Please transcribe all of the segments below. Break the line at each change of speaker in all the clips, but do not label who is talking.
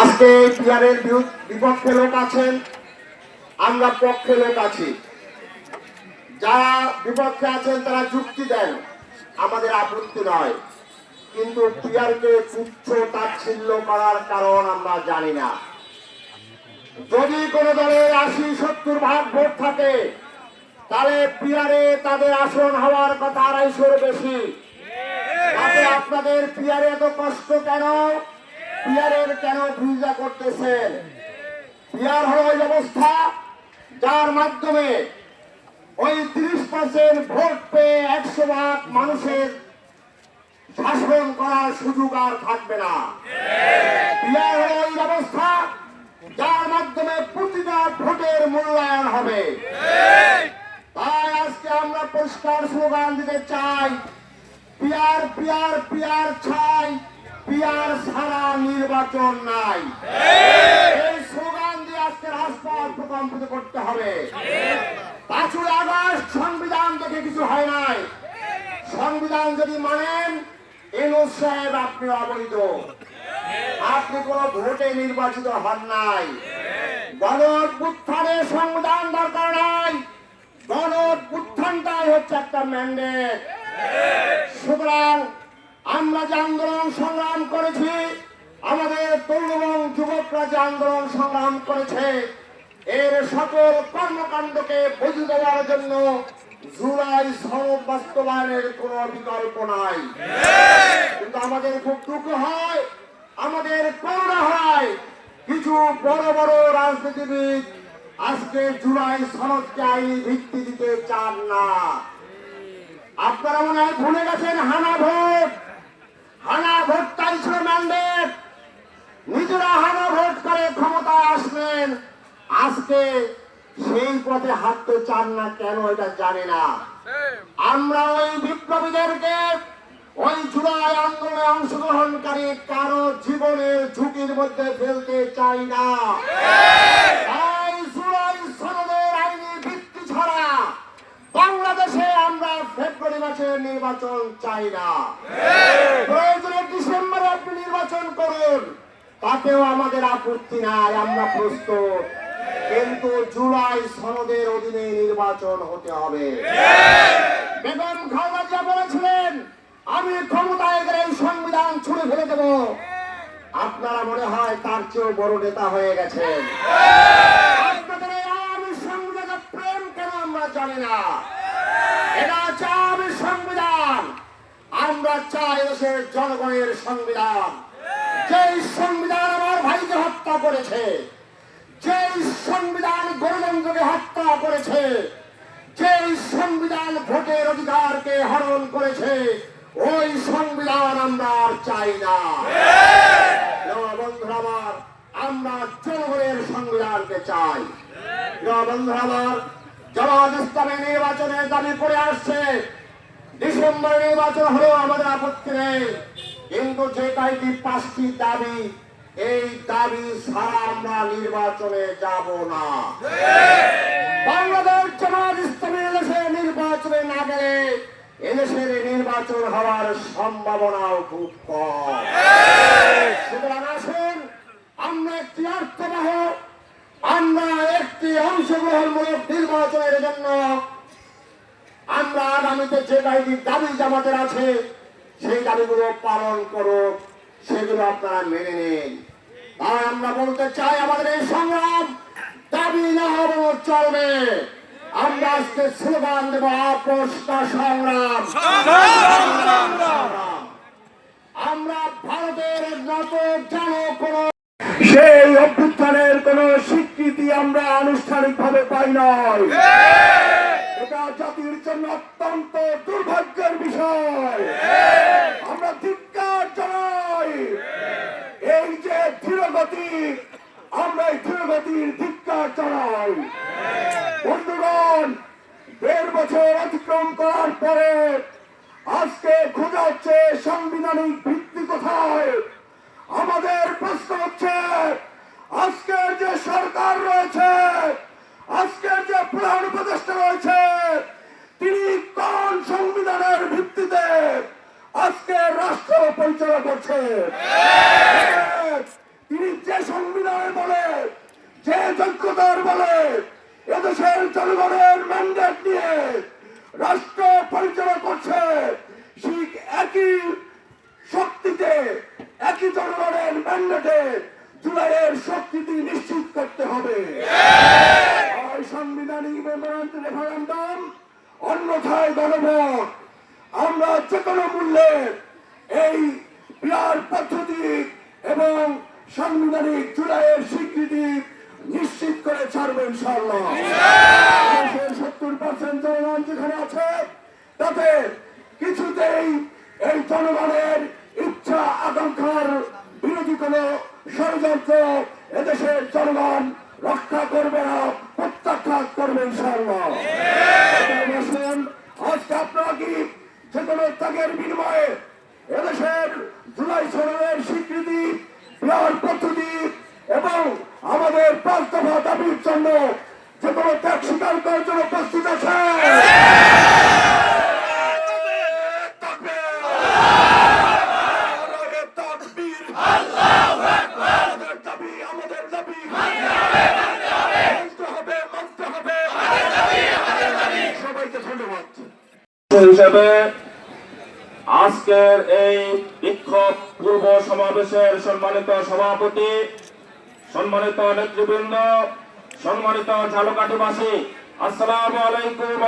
আজকে পিয়ারের বিপক্ষে লোক আছেন, আমরা পক্ষে লোক আছি। যারা বিপক্ষে আছেন, তারা যুক্তি দেন। আমাদের আপত্তি নয়। কিন্তু পিয়ারকে তুচ্ছ তাচ্ছিল্য করার কারণ আমরা জানি না। যদি কোনো দলের আশি সত্তর ভাগ ভোট থাকে, তাহলে পিয়ারে তাদের আসন হওয়ার কথা আড়াইশোর বেশি। আপনাদের পিয়ারে এত কষ্ট কেন? পিয়ারের কেন ভূমিকা করতেছেন পিয়ার হলো ওই ব্যবস্থা যার মাধ্যমে ওই তিরিশ পার্সেন্ট ভোট পেয়ে একশো ভাগ মানুষের শাসন করার সুযোগ আর থাকবে না। পিয়ার হলো ওই ব্যবস্থা যার মাধ্যমে প্রতিটা ভোটের মূল্যায়ন হবে। তাই আজকে আমরা পরিষ্কার স্লোগান দিতে চাই, পিয়ার পিয়ার পিয়ার ছাই। পিয়ার ছাড়া নির্বাচন নাই। এই স্লোগান দিয়ে আজকে রাজপথ প্রকম্পিত করতে হবে। পাঁচই আগস্ট সংবিধান দেখে কিছু হয় নাই। সংবিধান যদি মানেন এনুস সাহেব আপনি অবৈধ। আপনি কোন ভোটে নির্বাচিত হন নাই। গণ অভ্যুত্থানে সংবিধান দরকার নাই। গণ অভ্যুত্থানটাই হচ্ছে একটা ম্যান্ডেট সুতরাং আমরা যে আন্দোলন সংগ্রাম করেছি, আমাদের তরুণ যুবকরা যে আন্দোলন সংগ্রাম করেছে, এর সকল কর্মকাণ্ডকে বুঝে দেওয়ার জন্য জুলাই সনদ বাস্তবায়নের কোন বিকল্প নাই। কিন্তু আমাদের খুব দুঃখ হয়, আমাদের করুণা হয়, কিছু বড় বড় রাজনীতিবিদ আজকে জুলাই সনদকে আইনি ভিত্তি দিতে চান না। আপনারা মনে হয় ভুলে গেছেন, হানা ভোট। হানা ভোটটাই ছিল ম্যান্ডেট নিজেরা হানা ভোট করে ক্ষমতায় আসলেন আজকে সেই পথে হাঁটতে চান না কেন এটা জানি না। আমরা ওই বিপ্লবীদেরকে ওই জুলাই আন্দোলনে অংশগ্রহণকারী কারও জীবনের ঝুঁকির মধ্যে ফেলতে চাই না। ফেব্রুয়ারি মাসে নির্বাচন চাই না। প্রয়োজনে ডিসেম্বরে আপনি নির্বাচন করুন। তাতেও আমাদের আপত্তি নাই আমরা প্রস্তুত। কিন্তু জুলাই সনদের অধীনে নির্বাচন হতে হবে। বেগম খালেদা বলেছিলেন আমি ক্ষমতায় গেলে এই সংবিধান ছুড়ে ফেলে দেব। আপনারা মনে হয় তার চেয়েও বড় নেতা হয়ে গেছেন। আপনাদের আওয়ামী সংবিধানের প্রেম কেন আমরা জানি না? এটা হচ্ছে সংবিধান। আমরা চাই দেশের জনগণের সংবিধান। যেই সংবিধান আমার ভাইকে হত্যা করেছে যেই সংবিধান গণতন্ত্রকে হত্যা করেছে যেই সংবিধান ভোটের অধিকারকে হরণ করেছে ওই সংবিধান আমরা আর চাই না। বন্ধুরা আমার আমরা জনগণের সংবিধানকে চাই। বন্ধুরা আমার জামাত ইসলামী নির্বাচনের দাবি করে আসছে। ডিসেম্বর নির্বাচন হলেও আমাদের আপত্তি নেই। কিন্তু যে কয়েকটি পাঁচটি দাবি, এই দাবি ছাড়া আমরা নির্বাচনে যাব না। বাংলাদেশ জামাত ইসলামী এদেশে নির্বাচনে না গেলে এদেশের নির্বাচন হওয়ার সম্ভাবনাও খুব কম। সুতরাং আসুন, আমরা একটি অর্থবহ আমরা একটি অংশগ্রহণমূলক নির্বাচনের জন্য আমরা আগামীতে যে কয়েকটি দাবি জামাতের আছে, সেই দাবিগুলো পালন করুক সেগুলো আপনারা মেনে নিন। তাই আমরা বলতে চাই, আমাদের এই সংগ্রাম দাবি না হবে চলবে আমরা আজকে স্লোগান দেব আপোষটা সংগ্রাম। আমরা ভারতের নত যেন কোন সেই আমরা আনুষ্ঠানিকভাবে পাই নাই। এটা জাতির জন্য অত্যন্ত দুর্ভাগ্যের বিষয়। আমরা ধিক্কার জানাই। এই যে ধীরগতি আমরা এই ধীরগতির ধিক্কার জানাই। বন্ধুগণ দেড় বছর অতিক্রম করার পরে আজকে খোঁজা হচ্ছে সাংবিধানিক ভিত্তি কোথায়? আমাদের প্রশ্ন হচ্ছে আজকের যে সরকার রয়েছে, আজকের যে প্রধান উপদেষ্টা রয়েছে, তিনি কোন সংবিধানের ভিত্তিতে আজকে রাষ্ট্র পরিচালনা করছে?
তিনি যে সংবিধানের বলে, যে যোগ্যতার বলে, এদেশের জনগণের ম্যান্ডেট নিয়ে রাষ্ট্র পরিচালনা করছে, ঠিক একই শক্তিতে, একই জনগণের ম্যান্ডেটে জুলাইয়ের শক্তিটি নিশ্চিত করতে হবে। হয় সাংবিধানিক রেফারেন্ডাম অন্যথায় গণভোট। আমরা যে কোনো মূল্যে এই পদ্ধতি এবং সাংবিধানিক জুলাইয়ের স্বীকৃতি নিশ্চিত করে ছাড়বে ইনশাআল্লাহ। সত্তর পার্সেন্ট জনগণ যেখানে আছে তাতে কিছুতেই এই জনগণের ইচ্ছা আকাঙ্ক্ষার বিরোধী কোন ষড়যন্ত্র এদেশের জনগণ রক্ষা করবে না প্রত্যাখ্যাত করবে ইনশাআল্লাহ। অতএব আজকে আপনারা কি যে কোনো ত্যাগের বিনিময়ে এদেশের জুলাই সনের স্বীকৃতি, বিহার পদ্ধতি এবং আমাদের পাঁচ দফা দাবির জন্য যে কোনো ত্যাগ স্বীকার করার জন্য প্রস্তুত আছে আমাদের দাবি আমাদের দাবি মানতে হবে মানতে হবে সবাইকে ধন্যবাদ
হিসেবে আজকের এই বিক্ষোভ পূর্ব সমাবেশের সম্মানিত সভাপতি, সম্মানিত নেতৃবৃন্দ, সম্মানিত ঝালকাঠিবাসী, আসসালামু আলাইকুম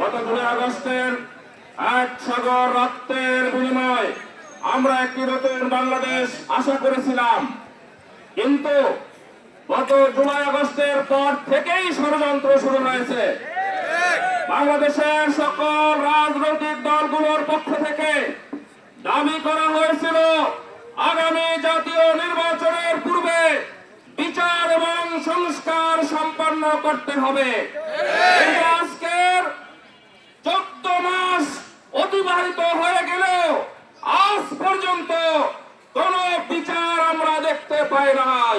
গত জুলাই আগস্টের এক সাগর রক্তের বিনিময় আমরা একটি নতুন বাংলাদেশ আশা করেছিলাম। কিন্তু গত জুলাই আগস্টের পর থেকেই ষড়যন্ত্র শুরু হয়েছে। বাংলাদেশের সকল রাজনৈতিক দলগুলোর পক্ষ থেকে দাবি করা হয়েছিল, আগামী জাতীয় নির্বাচনের পূর্বে বিচার এবং সংস্কার সম্পন্ন করতে হবে। আজকের চোদ্দ মাস অতিবাহিত হয়ে গেলেও আজ পর্যন্ত কোন বিচার আমরা দেখতে পাই নাই।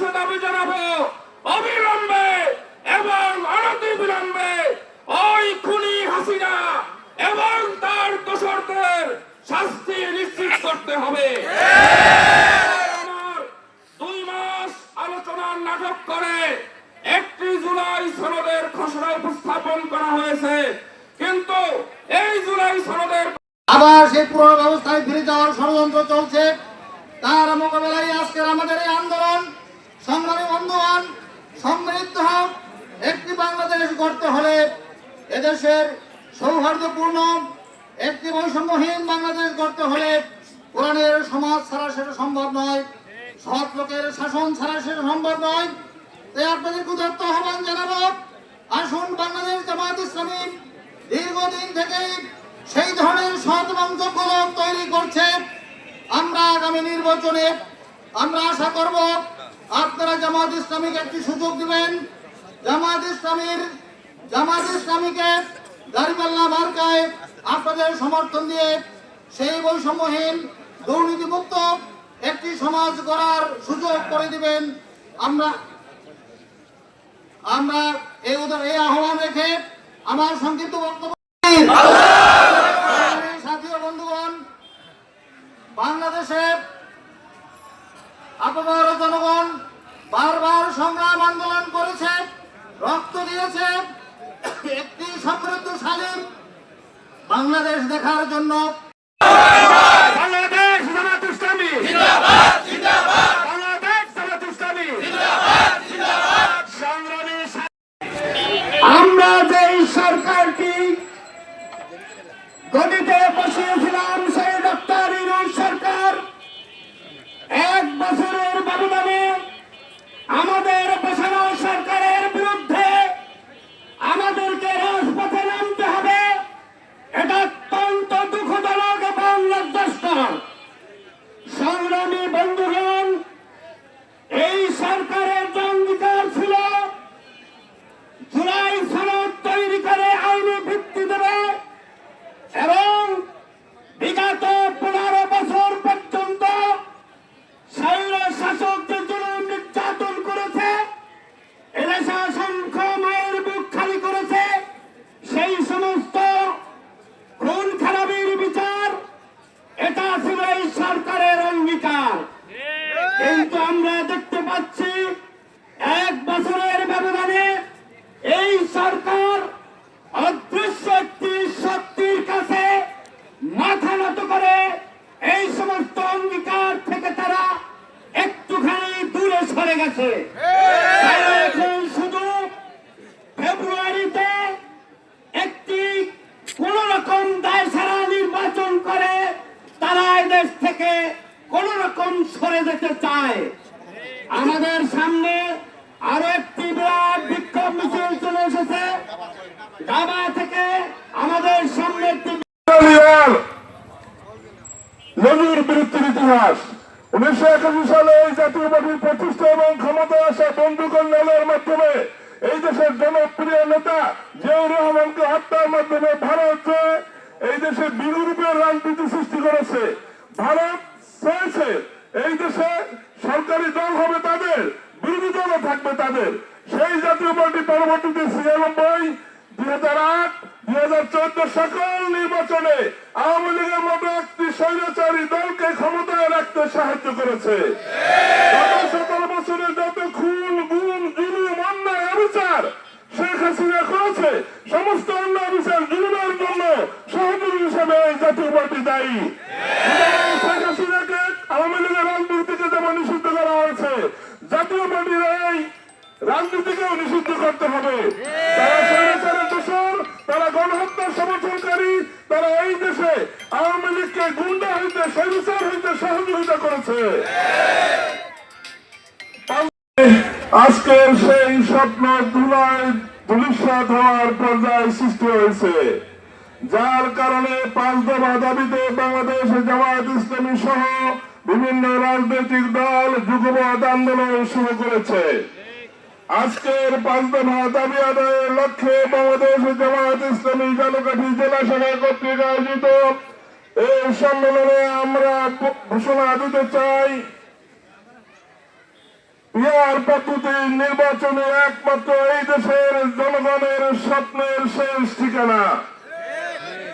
কাছে দাবি জানাব। অবিলম্বে এবং অনতি বিলম্বে ওই খুনি হাসিনা এবং তার দোসরদের শাস্তি নিশ্চিত করতে হবে। দুই মাস আলোচনার নাটক করে একটি জুলাই সনদের খসড়া উপস্থাপন করা হয়েছে। কিন্তু এই জুলাই সনদের
আবার সেই ব্যবস্থায় ফিরে যাওয়ার ষড়যন্ত্র চলছে। তার মোকাবেলায় আজকের আমাদের এই আন্দোলন সংগ্রামী বন্ধুগণ, সমৃদ্ধ হোক, একটি বাংলাদেশ গড়তে হলে এদেশের সৌহার্দ্যপূর্ণ, একটি বৈষম্যহীন বাংলাদেশ গড়তে হলে কোরআনের সমাজ ছাড়া সেটা সম্ভব নয়, সৎ লোকের শাসন ছাড়া সেটা সম্ভব নয়। তাই আপনাদের ক্ষুধার্ত আহ্বান জানাব, আসুন বাংলাদেশ জামাত ইসলামী দীর্ঘদিন থেকেই সেই ধরনের সৎ এবং তৈরি করছে। আমরা আগামী নির্বাচনে আমরা আশা করব আপনারা জামাত ইসলামীকে একটি সুযোগ দিবেন। জামাত ইসলামীর জামাত ইসলামীকে দাঁড়িপাল্লা মার্কায় আপনাদের সমর্থন দিয়ে সেই বৈষম্যহীন দুর্নীতিমুক্ত একটি সমাজ গড়ার সুযোগ করে দিবেন। আমরা আমরা এই আহ্বান রেখে আমার সংক্ষিপ্ত বক্তব্য সাথী ও বন্ধুগণ বাংলাদেশে আপামর জনগণ বারবার সংগ্রাম আন্দোলন করেছে রক্ত দিয়েছে। একটি সমৃদ্ধশালী বাংলাদেশ দেখার জন্য।
বাংলাদেশ জামাত ইসলামী বাংলাদেশ জামাত ইসলামী সংগ্রামী আমরা যেই সরকারটি গদিতে বসিয়েছিলাম সেই ডক্টর ইনুর সরকার এক বছরের ব্যবধানে আমাদের বসানো সরকারের বিরুদ্ধে আমাদেরকে রাজপথে নামতে হবে এটা অত্যন্ত দুঃখজনক এবং লজ্জাস্কর সংগ্রামী বন্ধুগণ এই সরকারের যে অঙ্গীকার ছিল জুলাই সনদ তৈরি করে আইনি ভিত্তি দেবে এবং থেকে কোন রকম সরে যেতে চায় আমাদের সামনে আরও একটি বিরাট বিক্ষোভ মিছিল চলে এসেছে ডাবা থেকে আমাদের সামনে একটি
ইতালিয়ার নজির বৃত্তির ইতিহাস উনিশশো একাশি সালে এই জাতীয় পার্টির প্রতিষ্ঠা এবং ক্ষমতায় আসা বন্ধু কল্যাণের মাধ্যমে এই দেশের জনপ্রিয় নেতা জিয়াউর রহমানকে হত্যার মাধ্যমে ভারত এই দেশে বিরূপের রাজনীতি সৃষ্টি করেছে, ভারত চেয়েছে এই দেশে সরকারি দল হবে তাদের, বিরোধী দলও থাকবে তাদের। সেই জাতীয় পার্টি পরবর্তীতে ছিয়ানব্বই, দুই হাজার আট দুই হাজার চোদ্দ সকল নির্বাচনে আওয়ামী লীগের মতো একটি স্বৈরাচারী দলকে ক্ষমতায় রাখতে সাহায্য করেছে। বছরে যত খুন, গুম, জুলুম, অন্যায়, অবিচার শেখ হাসিনা করেছে, সমস্ত অন্যায় বিচার জুলুমের জন্য সহযোগী হিসেবে এই জাতীয় পার্টি দায়ী। শেখ হাসিনাকে আওয়ামী লীগের রাজনীতি থেকে যেমন নিষিদ্ধ করা হয়েছে, জাতীয় পার্টির এই রাজনীতিকেও নিষিদ্ধ করতে হবে। তারা গণহত্যার সমর্থনকারী, তারা এই দেশে আওয়ামী লীগকে গুন্ডা হইতে স্বৈরাচার হইতে সহযোগিতা করেছে। আজকের সেই স্বপ্ন ধুলায় ধুলিস্বাদ হওয়ার পর্যায়ে সৃষ্টি হয়েছে। যার কারণে পাঁচ দফা দাবিতে বাংলাদেশ জামায়াত ইসলামী সহ বিভিন্ন রাজনৈতিক দল যুগপৎ আন্দোলন শুরু করেছে। আজকের পাঁচ দফা দাবি আদায়ের লক্ষ্যে বাংলাদেশ জামায়াত ইসলামী জালকাঠি জেলা শাখা কর্তৃক আয়োজিত এই সম্মেলনে আমরা ঘোষণা দিতে চাই। পিয়ার পদ্ধতি নির্বাচনে একমাত্র এই দেশের জনগণের স্বপ্নের শেষ ঠিকানা।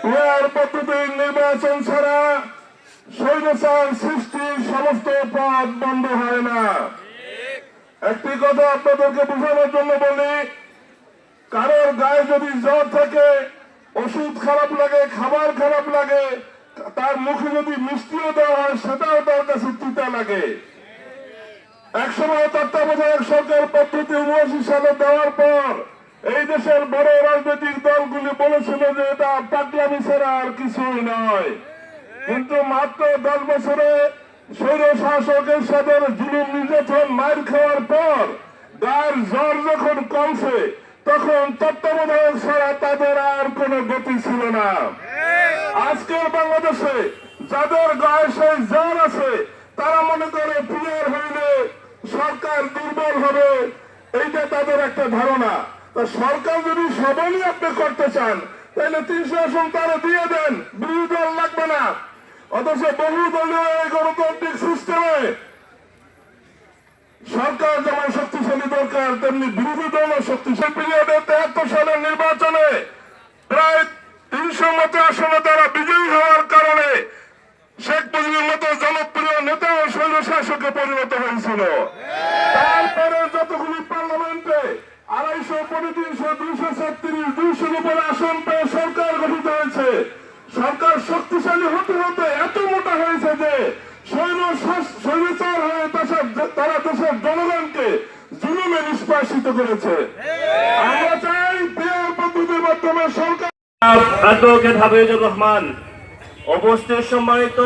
পিয়ার পদ্ধতির নির্বাচন ছাড়া স্বৈরাচার সৃষ্টির সমস্ত পথ বন্ধ হয় না। একটি কথা আপনাদেরকে বোঝানোর জন্য বলি, কারোর গায়ে যদি জ্বর থাকে, ওষুধ খারাপ লাগে, খাবার খারাপ লাগে, তার মুখে যদি মিষ্টিও দেওয়া হয়, সেটাও তার কাছে তিতা লাগে। একসময় তত্ত্বাবধায়ক সরকার পদ্ধতি উনআশি সালে দেওয়ার পর, এই দেশের বড় রাজনৈতিক দলগুলি বলেছিল যে এটা পাগলামি ছাড়া আর কিছুই নয়। কিন্তু মাত্র দশ বছরে স্বৈর শাসকের সাথে জুলুম নির্যাতন মার খাওয়ার পর গায়ের জ্বর যখন কমছে, তখন তত্ত্বাবধায়ক ছাড়া তাদের আর কোনো গতি ছিল না। আজকের বাংলাদেশে যাদের গায়ে সেই জ্বর আছে, তারা মনে করে প্রিয়ার হইলে সরকার দুর্বল হবে, এইটা তাদের একটা ধারণা। তা সরকার যদি সবলই আপনি করতে চান, তাহলে তিনশো আসন তারা দিয়ে দেন, বিরোধী দল লাগবে না। অথচ বহু দলীয় এই গণতান্ত্রিক সিস্টেমে সরকার যেমন শক্তিশালী দরকার, তেমনি বিরোধী দলও শক্তিশালী তেহাত্তর সালের নির্বাচনে প্রায় তিনশো মতো আসনে তারা বিজয়ী হওয়ার কারণে শেখ মুজিবের মতো জনপ্রিয় নেতা ও শৈল শাসকে পরিণত হয়েছিল। তারপরে যতগুলি পার্লামেন্টে আড়াইশো তিনশো দুইশো ছত্রিশ, দুইশোর উপরে আসন পেয়ে সরকার গঠিত হয়েছে। সরকার শক্তিশালী হতে হতে এত মোটা হয়েছে যে সৈন্য স্বৈরাচার হয়ে তারা দেশের জনগণকে জুলুমে নিষ্পাসিত করেছে। আমরা চাই মাধ্যমে সরকার
রহমান সম্মানিত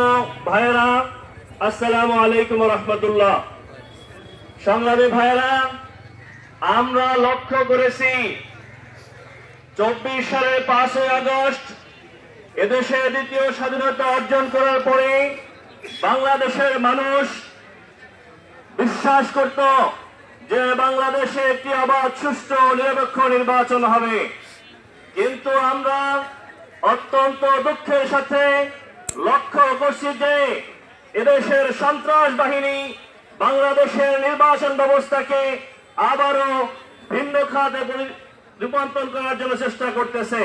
আসসালামু আলাইকুম রহমতুল্লাহ। সংগ্রামী ভাইয়েরা, আমরা লক্ষ্য করেছি, চব্বিশ সালের পাঁচই আগস্ট এদেশে দ্বিতীয় স্বাধীনতা অর্জন করার পরে বাংলাদেশের মানুষ বিশ্বাস করত যে বাংলাদেশে একটি অবাধ, সুষ্ঠু নিরপেক্ষ নির্বাচন হবে। কিন্তু আমরা অত্যন্ত দুঃখের সাথে লক্ষ্য করছি যে এদেশের সন্ত্রাস বাহিনী বাংলাদেশের নির্বাচন ব্যবস্থাকে আবারও ভিন্ন খাতে রূপান্তর করার জন্য চেষ্টা করতেছে।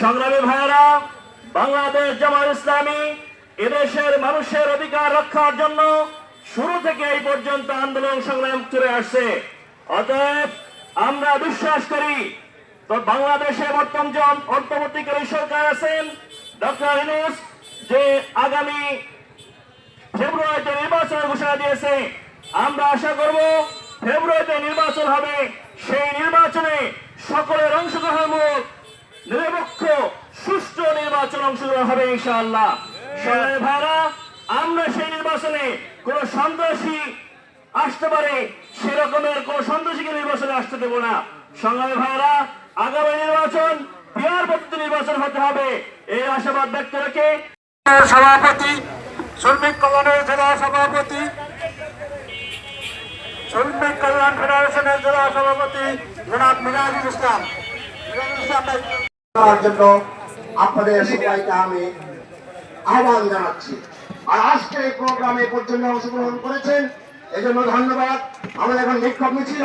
সংগ্রামী ভাইয়েরা বাংলাদেশ জামাত ইসলামী এদেশের মানুষের অধিকার রক্ষার জন্য শুরু থেকে এই পর্যন্ত আন্দোলন সংগ্রাম চলে আসছে। অতএব আমরা বিশ্বাস করি, তো বাংলাদেশে বর্তমান যে সরকার আছেন, ডক্টর ইনুস যে আগামী ফেব্রুয়ারিতে নির্বাচনের ঘোষণা দিয়েছে, আমরা আশা করব ফেব্রুয়ারিতে নির্বাচন হবে। সেই নির্বাচনে সকলের অংশগ্রহণমূলক নিরপেক্ষ সুষ্ঠু নির্বাচন অংশগ্রহণ হবে ইনশাআল্লাহ। সবাই ভাইরা আমরা সেই নির্বাচনে কোন সন্ত্রাসী আসতে পারে, সেরকমের কোন সন্ত্রাসীকে নির্বাচনে আসতে দেবো না। সংগ্রামী ভাইরা আগামী নির্বাচন, বিহার পদ্ধতি নির্বাচন হতে হবে। এই আশাবাদ ব্যক্ত রেখে
সভাপতি, শ্রমিক কল্যাণের জেলা সভাপতি, শ্রমিক কল্যাণ ফেডারেশনের জেলা সভাপতি জনাব মিরাজুল ইসলাম। মিরাজুল ইসলাম
জন্য আপনাদের সবাইকে আমি আহ্বান জানাচ্ছি। আর আজকে এই প্রোগ্রামে পর্যন্ত অংশগ্রহণ করেছেন এই জন্য ধন্যবাদ। আমরা এখন বিক্ষোভ মিছিল